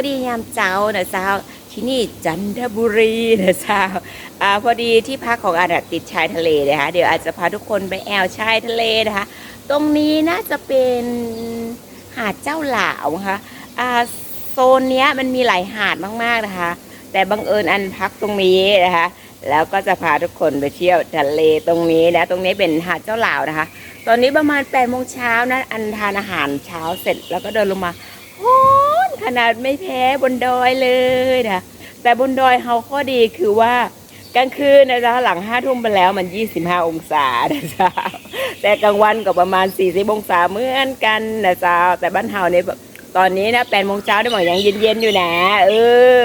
วัสดียามเจ้านะเจ้าที่นี่จันทบุรีนะเจ้าอ่าพอดีที่พักของอาดติดชายทะเลนะคะเดี๋ยวอาจจะพาทุกคนไปแอวชายทะเลนะคะ ตรงนี้น่าจะเป็นหาดเจ้าหลาวนะคะอ่าโซนเนี้ยมันมีหลายหาดมากๆนะคะ แต่บังเอิญอันพักตรงนี้นะคะ แล้วก็จะพาทุกคนไปเที่ยวทะเลตรงนี้นะตรงนี้เป็นหาดเจ้าหลาวนะคะ ตอนนี้ประมาณ8ปดโมงเช้านะอันทานอาหารเช้าเสร็จแล้วก็เดินลงมา ขนาดไม่แพ้บนดอยเลยนะแต่บนดอยเขาข้อดีคือว่ากลางคืนนะจ๊ะหลังห้าทุ่มไปแล้วมัน 25 องศานะจ๊ะแต่กลางวันก็ประมาณ 40 องศาเหมือนกันนะจ๊ะแต่บ้านเฮาเนี่ยตอนนี้นะแปดโมงเช้าได้หมดยังเย็นๆอยู่นะเออ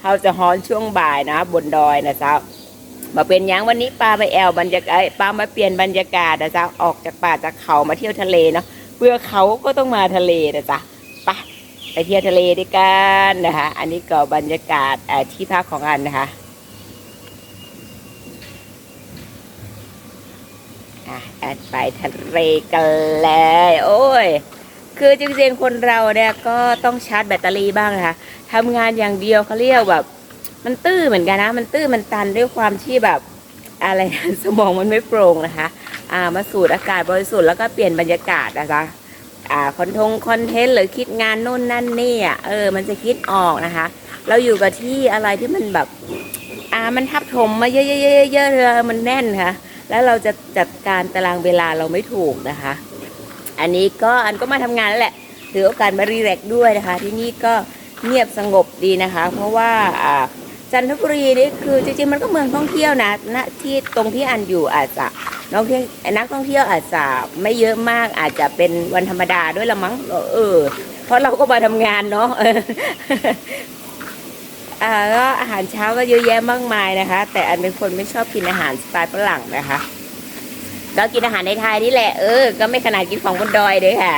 เขาจะฮ้อนช่วงบ่ายนะ บนดอยนะจ๊ะมาเป็นยังวันนี้ปลาไปแอวบรรยากาศปลามาเปลี่ยนบรรยากาศนะจ๊ะออกจากป่าจากเขามาเที่ยวทะเลเนาะเพื่อเขาก็ต้องมาทะเลนะจ๊ะ ไปเที่ยวทะเลด้วยกันนะคะ อันนี้ก็บรรยากาศที่พักของอันนะคะอะแอดไปทะเลกันเลยโอ้ย คือจริงๆคนเราเนี่ยก็ต้องชาร์จแบตเตอรี่บ้างนะคะทำงานอย่างเดียวเขาเรียกแบบ มันตื้อเหมือนกันนะ มันตื้อมันตันด้วยความที่แบบอะไรสมองมันไม่โปร่งนะคะ อ่ามาสูดอากาศบริสุทธิ์แล้วก็เปลี่ยนบรรยากาศนะคะ อ่าคอนทงคอนเทนต์หรือคิดงานนู่นนั่นนี่อะเออ มันจะคิดออกนะคะ เราอยู่กับที่อะไรที่มันแบบ อ่ามันทับถมมาเยอะๆๆๆเยอะๆมันแน่นค่ะ แล้วเราจะจัดการตารางเวลาเราไม่ถูกนะคะ อันนี้ก็อันก็มาทำงานแล้วแหละถือโอกาสมารีแลกซ์ด้วยนะคะ ที่นี่ก็เงียบสงบดีนะคะ เพราะว่าอ่าจันทบุรีนี่คือจริงๆมันก็เมืองท่องเที่ยวนะณที่ตรงที่อันอยู่อาจจะ นักท่องเที่ยวนักท่องเที่ยวอาจจะไม่เยอะมากอาจจะเป็นวันธรรมดาด้วยละมั้งเออ เพราะเราก็มาทำงานเนาะอออ่าก็อาหารเช้าก็เยอะแยะมากมายนะคะ แต่อันเป็นคนไม่ชอบกินอาหารสไตล์ฝรั่งนะคะ ก็กินอาหารในไทยนี่แหละเออ ก็ไม่ขนาดกินของบนดอยเลยค่ะ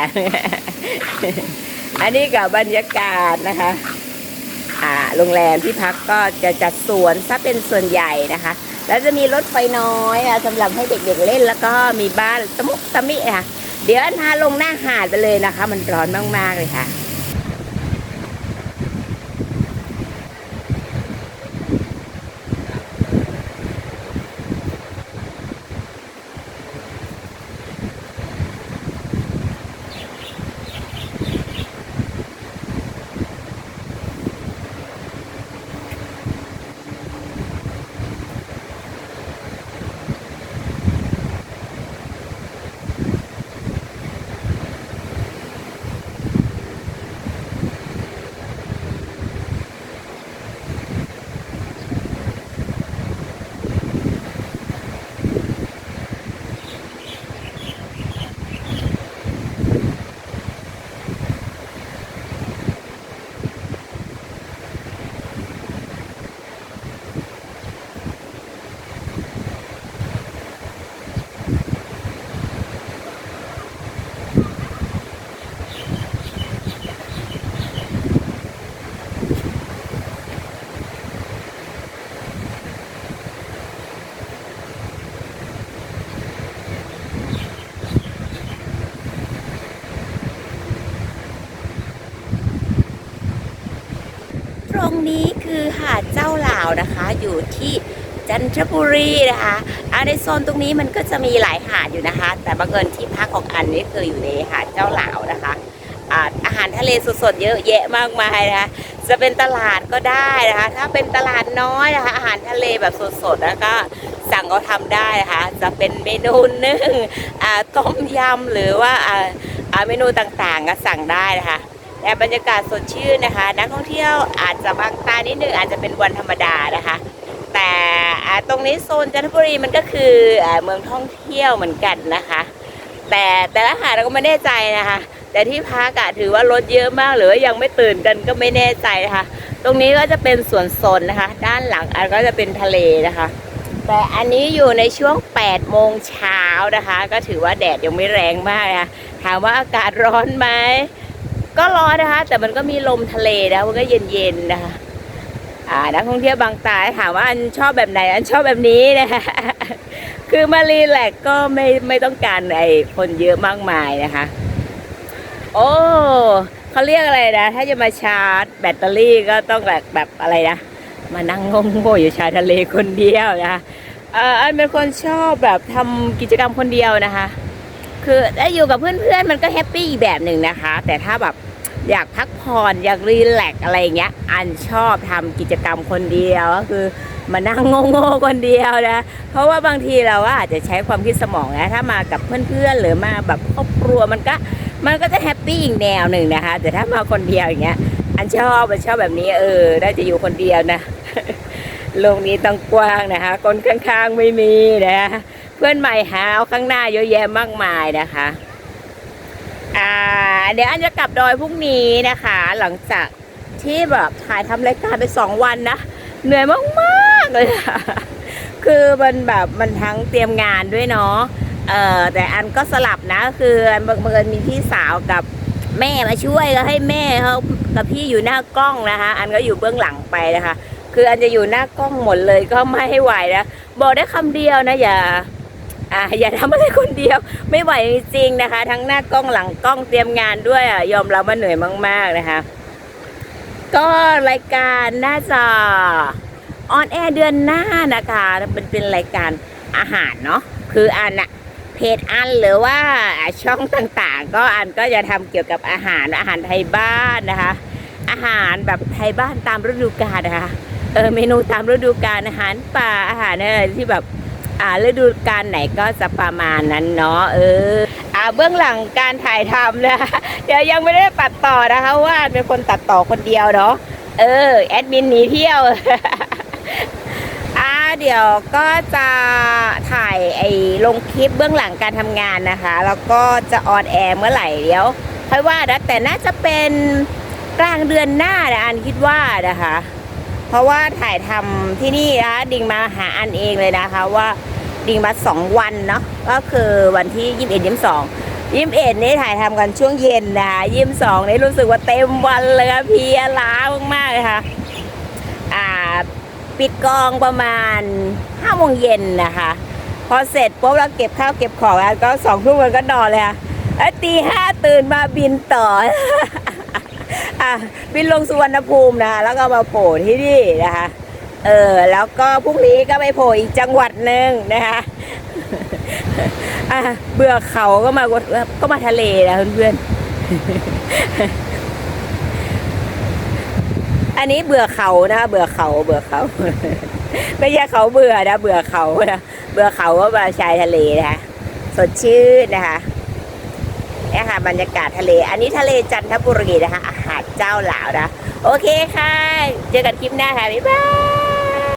อันนี้กับบรรยากาศนะคะ อ่า โรงแรมที่พักก็จะจัดสวนซะเป็นส่วนใหญ่นะคะ แล้วจะมีรถไฟน้อยอะสำหรับให้เด็กๆเล่นแล้วก็มีบ้านตะมุตะมิค่ะ เดี๋ยวอันพาลงหน้าหาดไปเลยนะคะ มันร้อนมากๆเลยค่ะ รงนี้คือหาดเจ้าหลาวนะคะ อยู่ที่จันทบุรีนะคะอาในโซนตรงนี้มันก็จะมีหลายหาดอยู่นะคะ แต่บังเอิญที่พักของอันนี่คืออยู่ในหาดเจ้าหลาวนะคะอาอาหารทะเลสดๆเยอะแยะมากมายนะคะ จะเป็นตลาดก็ได้นะคะ ถ้าเป็นตลาดน้อยนะคะ อาหารทะเลแบบสดๆแล้วก็สั่งก็ทำได้นะคะ จะเป็นเมนูนึ่งต้มยำหรือว่าเมนูต่างๆก็สั่งได้นะคะ แต่บรรยากาศสดชื่นนะคะ นักท่องเที่ยวอาจจะบางตานิดนึงอาจจะเป็นวันธรรมดานะคะ แต่ตรงนี้โซนจันทบุรีมันก็คืออเมืองท่องเที่ยวเหมือนกันนะคะ แต่แต่ละหาดเราก็ไม่แน่ใจนะคะ แต่ที่พักอะถือว่ารถเยอะมากหรือว่ายังไม่ตื่นกันก็ไม่แน่ใจนะคะ ตรงนี้ก็จะเป็นสวนสนนะคะ ด้านหลังอันก็จะเป็นทะเลนะคะ แต่อันนี้อยู่ในช่วง8โมงเช้านะคะ ก็ถือว่าแดดยังไม่แรงมากนะคะถามว่าอากาศร้อนไหม ก็ร้อนนะคะ แต่มันก็มีลมทะเลนะมันก็เย็นๆนะคะอ่านักท่องเที่ยวบางตาถามว่าอันชอบแบบไหน อันชอบแบบนี้นะคะคือมารีแลกก็ไม่ไม่ต้องการไอ้คนเยอะมากมายนะคะ โอ้เขาเรียกอะไรนะ ถ้าจะมาชาร์จแบตเตอรี่ก็ต้องแบบแบบอะไรนะ มานั่งงงๆอยู่ชายทะเลคนเดียวนะคะเอ่ออันเป็นคนชอบแบบทำกิจกรรมคนเดียวนะคะ คือได้อยู่กับเพื่อนๆมันก็แฮปปี้อีกแบบหนึ่งนะคะ แต่ถ้าแบบ อยากพักผ่อนอยากรีแลกอะไรเงี้ย อันชอบทำกิจกรรมคนเดียวก็คือมานั่งโง่ๆคนเดียวนะ เพราะว่าบางทีเราอาจจะใช้ความคิดสมองนะถ้ามากับเพื่อนๆหรือมาแบบครอบครัวมันก็มันก็จะแฮปปี้อีกแนวหนึ่งนะคะ แต่ถ้ามาคนเดียวอย่างเงี้ย อันชอบอันชอบแบบนี้เออได้จะอยู่คนเดียวนะโลกนี้ต้องกว้างนะคะ คนข้างๆไม่มีนะคะเพื่อนใหม่หาเอาข้างหน้าเยอะแยะมากมายนะคะ อ่า เดี๋ยวอันจะกลับดอยพรุ่งนี้นะคะ หลังจากที่แบบถ่ายทำรายการไปสองวันนะ เหนื่อยมากๆเลยค่ะคือมันแบบมันทั้งเตรียมงานด้วยเนาะเออแต่อันก็สลับนะ คืออันบังเอิญมีพี่สาวกับแม่มาช่วยก็ให้แม่เขากับพี่อยู่หน้ากล้องนะคะ อันก็อยู่เบื้องหลังไปนะคะ คืออันจะอยู่หน้ากล้องหมดเลยก็ไม่ให้ไหวนะบอกได้คำเดียวนะอย่า อ่าอย่าทำอะไรคนเดียว ไม่ไหวจริงๆนะคะ ทั้งหน้ากล้องหลังกล้องเตรียมงานด้วยอะยอมรับว่าเหนื่อยมาก ๆนะคะ ก็รายการน่าจะออนแอร์เดือนหน้านะคะเป็นเป็นรายการอาหารเนาะคืออันอะเพจอันหรือว่าช่องต่างๆ ก็อันก็จะทำเกี่ยวกับอาหารอาหารไทยบ้านนะคะ อาหารแบบไทยบ้านตามฤดูกาลนะคะเออเมนูตามฤดูกาลอาหารป่าอาหารอะไรที่แบบ อ่าฤดูกาลไหนก็จะประมาณนั้นเนาะเออ อ่าเบื้องหลังการถ่ายทำนะคะเดี๋ยวยังไม่ได้ตัดต่อนะคะว่าเป็นคนตัดต่อคนเดียวเนาะเออแอดมินหนีเที่ยวอ่าเดี๋ยวก็จะถ่ายไอ้ลงคลิปเบื้องหลังการทำงานนะคะ แล้วก็จะออนแอร์เมื่อไหร่เดี๋ยวค่อยว่านะแต่น่าจะเป็นกลางเดือนหน้านะอันคิดว่านะคะ เพราะว่าถ่ายทำที่นี่นะดิงมาหาอันเองเลยนะคะว่าดิงมาสองวันเนาะก็คือวันที่ยี่สิบเอ็ดยี่สิบสองยี่สิบเอ็ดนี่ถ่ายทำกันช่วงเย็นนะคะยี่สิบสองนี่รู้สึกว่าเต็มวันเลยค่ะเพลียล้ามากๆเลยค่ะอ่าปิดกองประมาณห้าโมงเย็นนะคะพอเสร็จปุ๊บแล้วเก็บข้าวเก็บของแล้วก็สองทุ่มมันก็นอนเลยค่ะแล้วตีห้าตื่นมาบินต่อ อะบินลงสุวรรณภูมินะคะแล้วก็มาโผล่ที่นี่นะคะ เออ แล้วก็พรุ่งนี้ก็ไปโผล่อีกจังหวัดหนึ่งนะคะอะเบื่อเขาก็มาก็มาทะเลนะเพื่อนๆ อันนี้เบื่อเขานะเบื่อเขาเบื่อเขาไม่ใช่เขาเบื่อนะ เบื่อเขานะเบื่อเขาก็มาชายทะเลนะคะสดชื่นนะคะ นี่ค่ะบรรยากาศทะเล อันนี้ทะเลจันทบุรีนะคะ อาหารเจ้าหลาวนะ โอเคค่ะ เจอกันคลิปหน้าค่ะ บ๊ายบาย